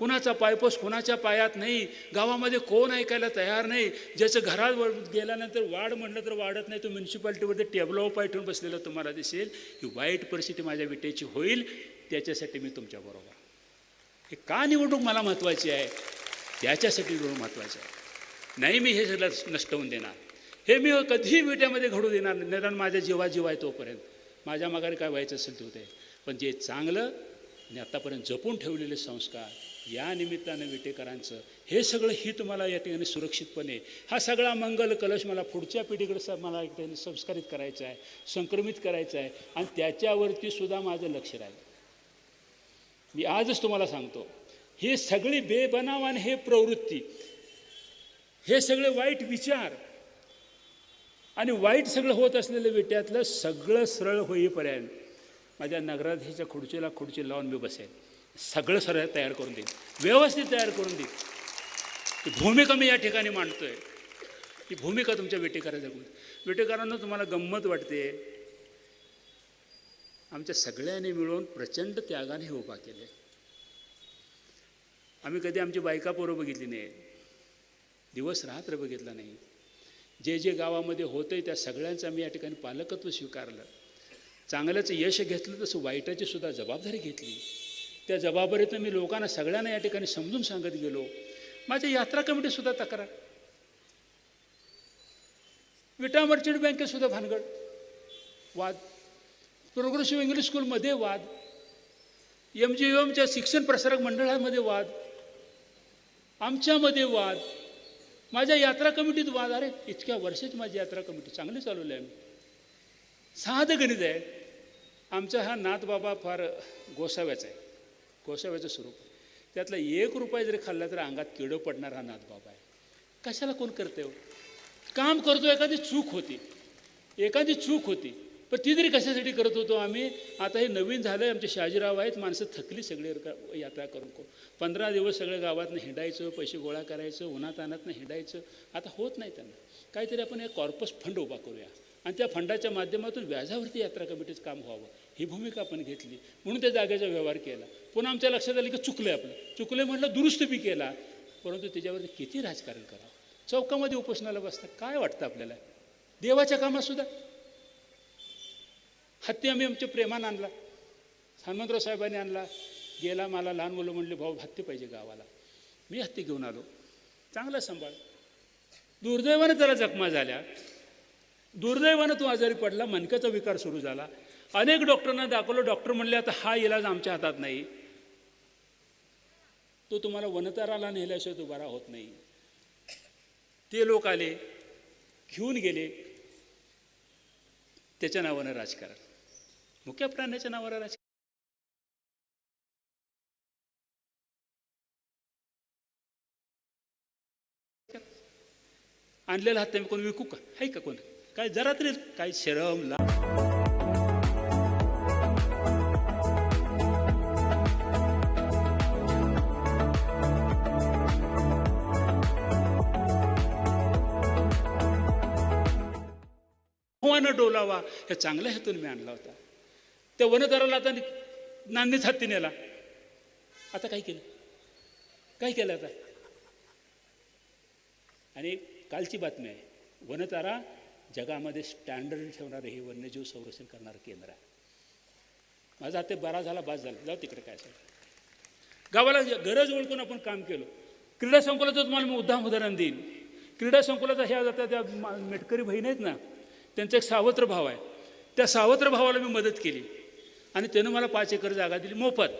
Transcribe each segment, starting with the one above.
कुणाचा पायपोस कुणाच्या पायात नाही. गावामध्ये कोण ऐकायला तयार नाही. ज्याचं घरात व- गेल्यानंतर वाढ म्हटलं तर वाढत नाही. तो म्युन्सिपाल्टीवरती टेबलावर पाय ठेवून बसलेला तुम्हाला दिसेल. ही वाईट परिस्थिती माझ्या विटेची होईल. त्याच्यासाठी मी तुमच्याबरोबर हे का निवडणूक मला महत्त्वाची आहे? त्याच्यासाठी निवडणूक महत्त्वाची आहे. नाही मी हे सगळं नष्ट होऊन देणार. हे मी कधीही विट्यामध्ये घडू देणार नाही. निदान माझ्या जीवा जीव आहे तोपर्यंत. माझ्या माघारी काय व्हायचं असेल ते होते. पण जे चांगलं आणि आत्तापर्यंत जपून ठेवलेले संस्कार या निमित्तानं विटेकरांचं हे सगळं हित तुम्हाला या ठिकाणी सुरक्षितपणे हा सगळा मंगल कलश मला पुढच्या पिढीकडे स- मला एक ठिकाणी संस्कारित करायचा आहे संक्रमित करायचं आहे आणि त्याच्यावरती सुद्धा माझं लक्ष राहील. मी आजच तुम्हाला सांगतो हे सगळी बेबनाव आणि हे प्रवृत्ती हे सगळे वाईट विचार आणि वाईट सगळं होत असलेलं विट्यातलं सगळं सरळ होईपर्यंत माझ्या नगराधीच्या खुर्चीला खुर्ची लावून मी बसेल सगळं सरळ तयार करून देईन. व्यवस्थित तयार करून देईन. ती भूमिका मी या ठिकाणी मांडतो आहे ती भूमिका तुमच्या वेटेकराच्या वेटेकरांना तुम्हाला गंमत वाटते. आमच्या सगळ्यांनी मिळून प्रचंड त्यागाने हे उभा केले आम्ही कधी आमची बायका पोरं बघितली नाही दिवस रात्र बघितला नाही. जे जे गावामध्ये होतंय त्या सगळ्यांचं आम्ही या ठिकाणी पालकत्व स्वीकारलं. चांगल्याचं यश घेतलं तसं वाईटाची सुद्धा जबाबदारी घेतली. त्या जबाबदारीतनं मी लोकांना सगळ्यांना या ठिकाणी समजून सांगत गेलो. माझ्या यात्रा कमिटीसुद्धा तक्रार. विटा मर्चंट बँकेतसुद्धा भानगड. वाद. प्रोग्रेसिव्ह इंग्लिश स्कूलमध्ये वाद. एम जी एमच्या शिक्षण प्रसारक मंडळामध्ये वाद. आमच्यामध्ये वाद. माझ्या यात्रा कमिटीत वाद. अरे इतक्या वर्षाची माझी यात्रा कमिटी. चांगली चालवली आहे मी साधं गणित आहे. आमचा हा नाथ बाबा फार गोसाव्याचा आहे. गोसाव्याचं स्वरूप. त्यातला एक रुपया जरी खाल्ला तर अंगात किडं पडणार हा नाथ बाबा आहे. कशाला कोण करते हो? काम करतो एखादी चूक होती. एखादी चूक होती. पण ती तरी कशासाठी करत होतो आम्ही आता हे नवीन झालं आहे आमचे शहाजीराव आहेत माणसं थकली सगळे यात्रा करून को. पंधरा दिवस सगळ्या गावातनं हिंडायचं पैसे गोळा करायचं उन्हात अनातनं हिंडायचं. आता होत नाही त्यांना. काहीतरी आपण एक कॉर्पस फंड उभा करूया. आणि त्या फंडाच्या माध्यमातून व्याजावरती यात्रा कमिटीचं काम व्हावं. ही भूमिका आपण घेतली. म्हणून त्या जागेचा व्यवहार केला. पुन्हा आमच्या लक्षात आलं की चुकलं आपलं. चुकलं म्हटलं दुरुस्त बी केला. परंतु त्याच्यावरती किती राजकारण करावं? चौकामध्ये उपोषणाला बसतं काय वाटतं आपल्याला? देवाच्या कामातसुद्धा हत्ती आम्ही आमच्या प्रेमानं आणला. हनुमंतराव साहेबांनी आणला. गेला मला लहान मुलं म्हणले भाऊ हत्ती पाहिजे गावाला. मी हत्ती घेऊन आलो. चांगला सांभाळ. दुर्दैवानं त्याला जखमा झाल्या. दुर्दैवानं तो आजारी पडला. मनक्याचा विकार सुरू झाला. अनेक डॉक्टरांना दाखवलं. डॉक्टर म्हणले आता हा इलाज आमच्या हातात नाही. तो तुम्हाला वनताराला नेल्याशिवाय तो बरा होत नाही. ते लोक आले घेऊन गेले. त्याच्या नावानं राजकारण. मुख्य प्राण्याच्या नावानं राजकारण आणलेला हात कोण विकू का? आहे का कोण? काय जरा तरी काय शरम ला न डोलावा ह्या चांगल्या हेतून मी आणला होता. त्या वनदाराला आता नांदीच हत्ती नेला. आता काय केलं? काय केलं आता? आणि कालची बातमी आहे वनतारा जगामध्ये स्टँडर्ड ठेवणारं हे वन्यजीव संरक्षण करणारं केंद्र आहे. माझा ते बरा झाला बाद झाला. जाऊ तिकडे काय असेल. गावाला गरज ओळखून आपण काम केलं. क्रीडा संकुलाचं तुम्हाला मी उद्दाम उदाहरण देईन. क्रीडा संकुलाचा ह्या जाता त्या मेटकरी बहीण आहेत ना त्यांचा एक सावत्र भाव आहे. त्या सावत्र भावाला मी मदत केली. आणि त्यानं मला पाच एकर जागा दिली मोफत.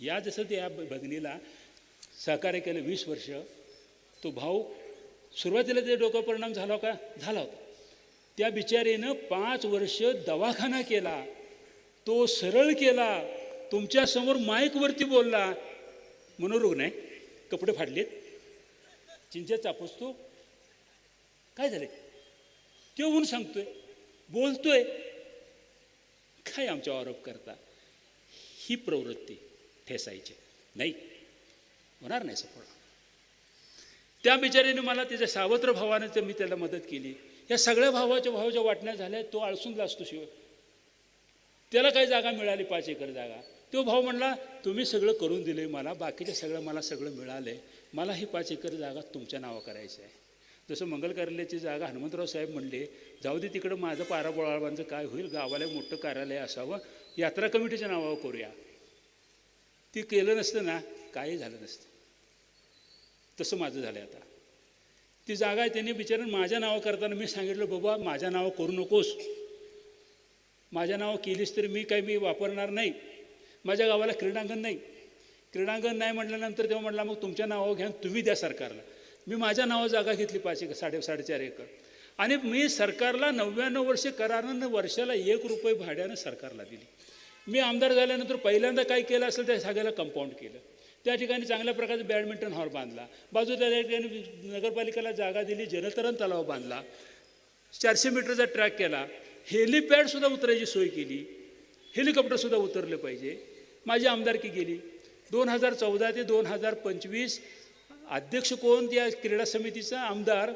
या जसं त्या ब- भगिनीला सहकार्य केलं वीस वर्ष तो भाऊ सुरुवातीला ते डोकं परिणाम झाला का झाला होता. त्या बिचारीनं पाच वर्ष दवाखाना केला तो सरळ केला तुमच्यासमोर माईकवरती बोलला. मनोरुग्ण आहे कपडे फाडलेत. चिंचेत चापसतो काय झाले? ते होऊन सांगतोय बोलतोय. काय आमच्यावर आरोप करता? ही प्रवृत्ती ठेसायची. नाही होणार नाही सफळ. त्या बिचारीने मला त्याच्या सावत्र भावाने तर मी त्याला मदत केली. या सगळ्या भावाच्या भावाच्या वाटण्या झाल्या तो आळसून असतो शिवाय. त्याला काही जागा मिळाली पाच एकर जागा. तो भाऊ म्हणला तुम्ही सगळं करून दिले मला बाकीचं सगळं मला सगळं मिळालं आहे मला ही पाच एकर जागा तुमच्या नावा करायची आहे. जसं मंगल कार्यालयाची जागा हनुमंतराव साहेब म्हणले जाऊ दे तिकडं माझं पाराबोळाबांचं काय होईल गावाला मोठं कार्यालय असावं यात्रा कमिटीच्या नावावर करूया. ती केलं नसतं ना काही झालं नसतं. तसं माझं झालं आता. ती जागा आहे त्यांनी बिचारून माझ्या नावं करताना मी सांगितलं बाबा माझ्या नावं करू नकोस. माझ्या नावं केलीस तरी मी काही मी वापरणार नाही. माझ्या गावाला क्रीडांगण नाही. क्रीडांगण नाही म्हटल्यानंतर तेव्हा म्हटलं मग तुमच्या नावावर घ्या तुम्ही द्या सरकारला. मी माझ्या नावावर जागा घेतली पाच एक साडे साडेचार एकर. आणि मी सरकारला नव्याण्णव वर्षे करारानं वर्षाला एक रुपये भाड्यानं सरकारला दिली. मी आमदार झाल्यानंतर पहिल्यांदा काय केलं असेल त्या सगळ्याला कंपाऊंड केलं. त्या ठिकाणी चांगल्या प्रकारचं बॅडमिंटन हॉल बांधला. बाजूला त्या ठिकाणी नगरपालिकेला जागा दिली जलतरण तलाव बांधला. चारशे मीटरचा ट्रॅक केला. हेलिपॅडसुद्धा उतरायची सोय केली. हेलिकॉप्टरसुद्धा उतरलं पाहिजे. माझी आमदारकी गेली. दोन हजार चौदा ते दोन हजार पंचवीस अध्यक्ष कोण त्या क्रीडा समितीचा आमदार?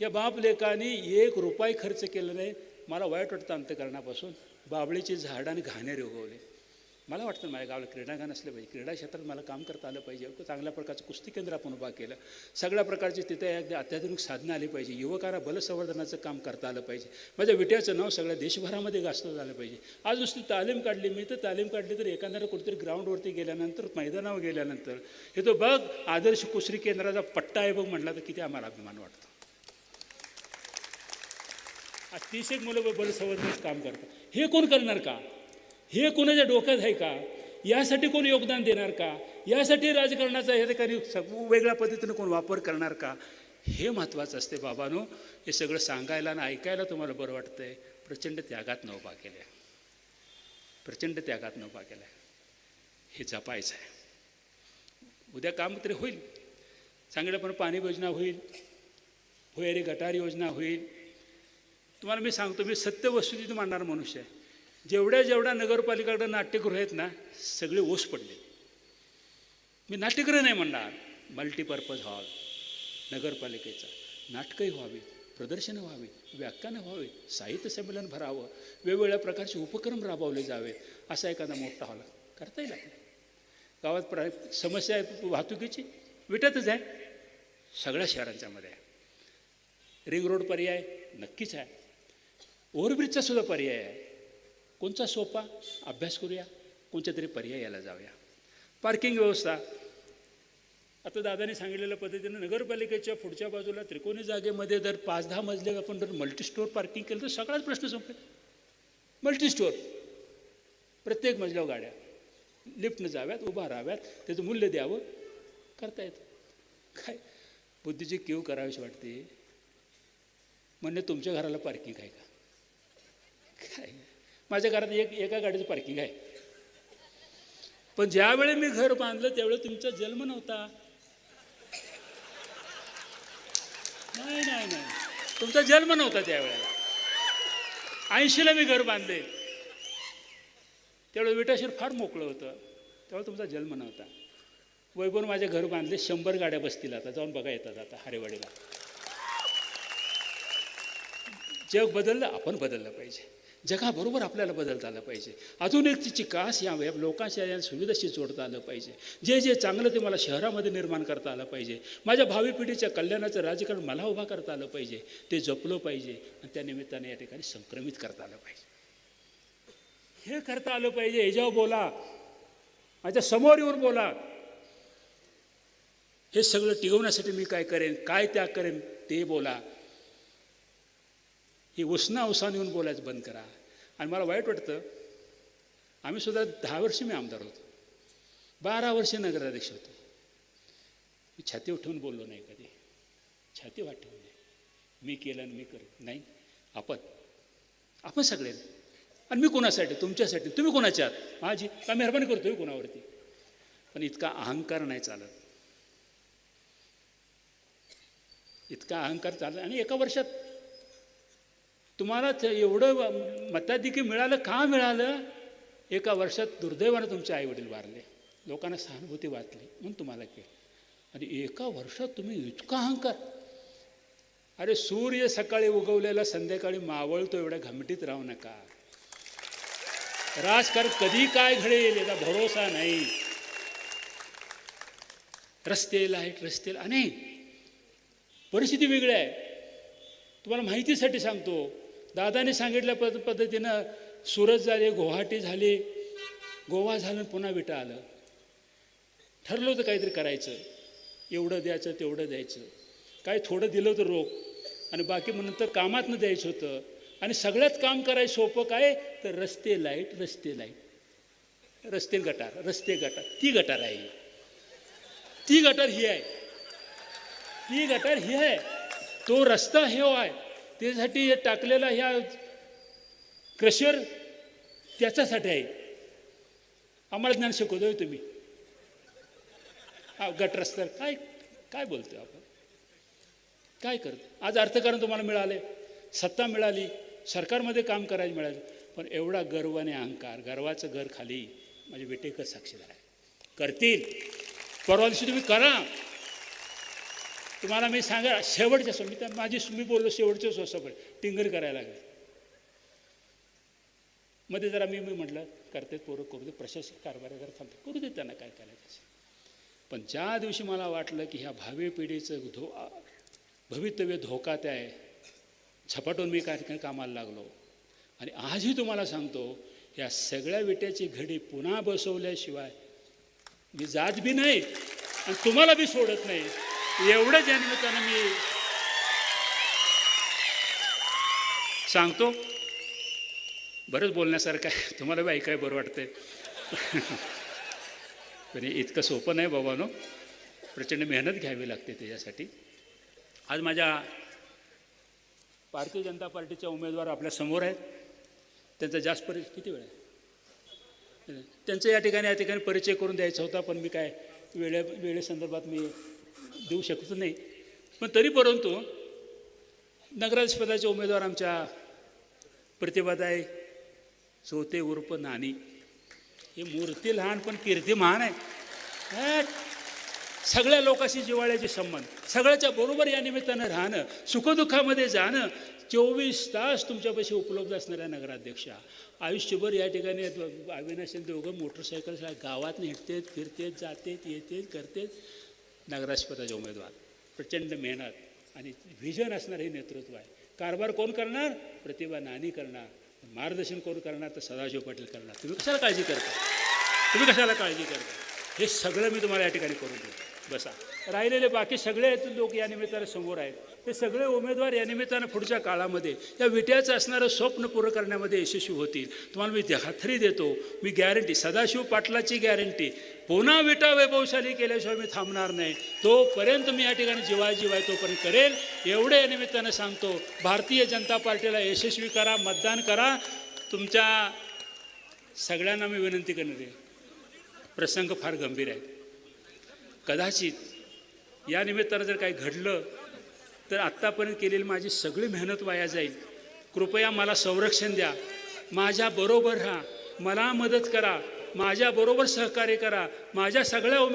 या बापलेखाने एक रुपये खर्च केला नाही. मला वाईट वाटतं अंतकरणापासून. बाबळीची झाड आणि घाणेरे उगवले. मला वाटतं माझ्या गावाला क्रीडांगण असलं पाहिजे. क्रीडा क्षेत्रात मला काम करता आलं पाहिजे. चांगल्या प्रकारचं कुस्ती केंद्र आपण उभा केलं. सगळ्या प्रकारची तिथे अगदी अत्याधुनिक साधनं आली पाहिजे. युवकाला बलसंवर्धनाचं काम करता आलं पाहिजे. माझ्या विट्याचं नाव सगळ्या देशभरामध्ये गाजतं झालं पाहिजे. आज नुसती तालीम काढली मी तर तालीम काढली तर एखाद्याला कुठेतरी ग्राउंडवरती गेल्यानंतर मैदानावर गेल्यानंतर. हे तो बघ आदर्श कुस्ती केंद्राचा पट्टा आहे बघ म्हटला तर किती आम्हाला अभिमान वाटतो. अतिशय मुलं बलसंवर्धनाचं काम करतात. हे कोण करणार का? हे कोणाच्या डोक्यात आहे का? यासाठी कोण योगदान देणार का? यासाठी राजकारणाचा हे ठिकाणी सग वेगळ्या पद्धतीनं कोण वापर करणार का? हे महत्त्वाचं असते बाबानो. हे सगळं सांगायला आणि ऐकायला तुम्हाला बरं वाटतंय. प्रचंड त्यागात न केल्या. प्रचंड त्यागात न केल्या. हे जपायचं आहे. उद्या काम तरी होईल. चांगल्यापणे पाणी योजना होईल. भुयारी गटार योजना होईल. तुम्हाला मी सांगतो मी सत्य वस्तुस्थिती मांडणारा मनुष्य आहे. जेवढ्या जेवढ्या नगरपालिकाकडे नाट्यगृह आहेत ना सगळे ओस पडले. मी नाट्यगृह नाही म्हणणार मल्टीपर्पज हॉल नगरपालिकेचा. नाटकंही व्हावी प्रदर्शनं व्हावी व्याख्यानं व्हावी साहित्य संमेलन भरावं वेगवेगळ्या प्रकारचे उपक्रम राबवले जावेत असा एखादा मोठा हॉल करता येईल आपण गावात प्रा समस्या आहे वाहतुकीची विटतच आहे. सगळ्या शहरांच्यामध्ये आहे. रिंग रोड पर्याय नक्कीच आहे. ओव्हरब्रिजचा सुद्धा पर्याय आहे. कोणचा सोपा? अभ्यास करूया. कोणत्या तरी पर्यायाला जाऊया. पार्किंग व्यवस्था. आता दादाने सांगितलेल्या पद्धतीनं नगरपालिकेच्या पुढच्या बाजूला त्रिकोणी जागेमध्ये जर पाच दहा मजले आपण जर मल्टीस्टोअर पार्किंग केलं तर सगळाच प्रश्न संपेल. मल्टीस्टोअर प्रत्येक मजल्यावर गाड्या. लिफ्टनं जाव्यात उभा राहाव्यात. त्याचं मूल्य द्यावं. करता येतं. काय? बुद्धीची केव करावीशी वाटते. म्हणणे तुमच्या घराला पार्किंग आहे का? काय? माझ्या घरात एक एका गाडीचं पार्किंग आहे. पण ज्यावेळी मी घर बांधलं त्यावेळी तुमचा जन्म नव्हता. नाही नाही नाही. तुमचा जन्म नव्हता त्यावेळेला. ऐंशीला मी घर बांधले. त्यावेळी विटाशीर फार मोकळं होतं. त्यावेळी तुमचा जन्म नव्हता. वैभव माझे घर बांधले शंभर गाड्या बसतील आता. जाऊन बघा येतात आता हरेवाडीला. जग बदललं आपण बदललं पाहिजे. जगाबरोबर आपल्याला बदलता आलं पाहिजे. अजून एक तिची कास या वेब लोकांच्या या सुविधाशी जोडता आलं पाहिजे. जे जे चांगलं ते मला शहरामध्ये निर्माण करता आलं पाहिजे. माझ्या भावी पिढीच्या कल्याणाचं राजकारण मला उभा करता आलं पाहिजे. ते जपलं पाहिजे आणि त्या निमित्ताने या ठिकाणी संक्रमित करता आलं पाहिजे. हे करता आलं पाहिजे. याच्यावर बोला माझ्यासमोर येऊन बोला. हे सगळं टिकवण्यासाठी मी काय करेन काय त्याग करेन ते बोला. ही उसना अवसान येऊन बोलायचं बंद करा. आणि मला वाईट वाटतं आम्ही सुद्धा दहा वर्ष मी आमदार होतो. बारा वर्ष नगराध्यक्ष होतो. मी छाती उठवून बोललो नाही कधी. छाती वाटवून नाही. मी केलं आणि मी करत नाही आपण आपण सगळे. आणि मी कोणासाठी? तुमच्यासाठी. तुम्ही कोणाच्या? आहात माझी का मेहरबानी करतो कोणावरती? पण इतका अहंकार नाही चालत. इतका अहंकार चालत. आणि एका वर्षात तुम्हाला एवढं मताधिकी मिळालं का मिळालं? एका वर्षात दुर्दैवानं तुमचे आईवडील वारले. लोकांना सहानुभूती वाचली म्हणून तुम्हाला केलं. आणि एका वर्षात तुम्ही इतका अहंकार. अरे सूर्य सकाळी उगवलेला संध्याकाळी मावळतो एवढ्या घमटीत राहू नका. राजकारण कधी काय घडेल याचा भरोसा नाही. रस्ते लाइट रस्ते आणि परिस्थिती वेगळी आहे. तुम्हाला माहितीसाठी सांगतो दादाने सांगितल्या पद पद्धतीनं सुरत झाले गुवाहाटी झाली गोवा झालं पुन्हा विटा आलं. ठरलं होतं काहीतरी करायचं. एवढं द्यायचं तेवढं द्यायचं. काय थोडं दिलं होतं रोख. आणि बाकी म्हणून तर कामातनं द्यायचं होतं. आणि सगळ्यात काम करायचं सोपं काय? तर रस्ते लाइट रस्ते लाइट. रस्ते गटार रस्ते गटार. ती गटार आहे ती गटार ही आहे. ती गटार ही आहे. तो रस्ता हे आहे. त्यासाठी हे टाकलेला ह्या क्रशर त्याच्यासाठी आहे. आम्हाला ज्ञान शिकवतोय तुम्ही. हा गट रस्ता काय काय बोलतो आपण? काय करतो आज अर्थकारण तुम्हाला मिळाले. सत्ता मिळाली. सरकारमध्ये काम करायला मिळालं. पण एवढा गर्व आणि अहंकार गर्वाचं घर खाली. माझे बेटेकर साक्षीदार आहे करतील. परवा दिवशी तुम्ही करा. तुम्हाला मी सांगा शेवटच्या सम- मी त्या माझी मी बोललो शेवटच्या सगळं. टिंगर करायला लागले. मध्ये जरा मी मी म्हटलं करते पोरं करू दे प्रशासक कारभार जरा थांबते. करू दे त्यांना काय करायचं पण ज्या दिवशी मला वाटलं की ह्या भावी पिढीचं धो भवितव्य धोकात आहे झपाटून मी काय कामाला लागलो. आणि आजही तुम्हाला सांगतो या सगळ्या विट्याची घडी पुन्हा बसवल्याशिवाय मी जात बी नाही आणि तुम्हाला बी सोडत नाही. एवढंच ज्या निमित्तानं मी सांगतो. बरंच बोलण्यासारखं आहे. तुम्हाला बी ऐकाय बरं वाटतंय. पण हे इतकं सोपं नाही बाबानो प्रचंड मेहनत घ्यावी लागते त्याच्यासाठी. आज माझ्या भारतीय जनता पार्टीचे उमेदवार आपल्यासमोर आहेत. त्यांचा जास्त परि किती वेळ आहे? त्यांचं या ठिकाणी या ठिकाणी परिचय करून द्यायचा होता पण मी काय वेळे वेळेसंदर्भात मी देऊ शकत नाही. पण तरी परंतु नगराध्यक्षपदाचे उमेदवार आमच्या प्रतिभादाय चौथे उर्फ नानी. ही मूर्ती लहान पण कीर्ती महान आहे सगळ्या लोकांशी जिव्हाळ्याचे संबंध सगळ्याच्या बरोबर या निमित्तानं राहणं सुखदुःखामध्ये जाणं चोवीस तास तुमच्यापाशी उपलब्ध असणाऱ्या नगराध्यक्षा. आयुष्यभर या ठिकाणी अविनाशन दोघं मोटरसायकल गावात हिंडतेत फिरतेत जातेत येतेत करतेत. नगराध्यक्षपदाचे उमेदवार प्रचंड मेहनत आणि व्हिजन असणार हे नेतृत्व आहे. कारभार कोण करणार? प्रतिभा नानी करणार. मार्गदर्शन कोण करणार? तर सदाशिव पाटील करणार. तुम्ही कशाला काळजी करता? तुम्ही कशाला काळजी करता? हे सगळं मी तुम्हाला या ठिकाणी करून देतो. बसा. राहिलेले बाकी सगळे लोक या निमित्तानं समोर आहेत. ते सगळे उमेदवार या निमित्तानं पुढच्या काळामध्ये या विट्याचं असणारं स्वप्न पूर्ण करण्यामध्ये यशस्वी होतील. तुम्हाला मी खात्री देतो. मी गॅरंटी सदाशिव पाटलाची गॅरंटी पुन्हा विटा वैभवशाली केल्याशिवाय मी थांबणार नाही. तोपर्यंत मी या ठिकाणी जिवाय जिवाय तोपर्यंत करेल. एवढे या निमित्तानं सांगतो. भारतीय जनता पार्टीला यशस्वी करा मतदान करा. तुमच्या सगळ्यांना मी विनंती करणार आहे. प्रसंग फार गंभीर आहे. कदाचित या निमित्तानं जर काही घडलं तर आत्तापर्यंत केलेली माझी सगळी मेहनत वाया जाईल. कृपया मला संरक्षण द्या. माझ्याबरोबर राहा. मला मदत करा. माझ्याबरोबर सहकार्य करा. माझ्या सगळ्या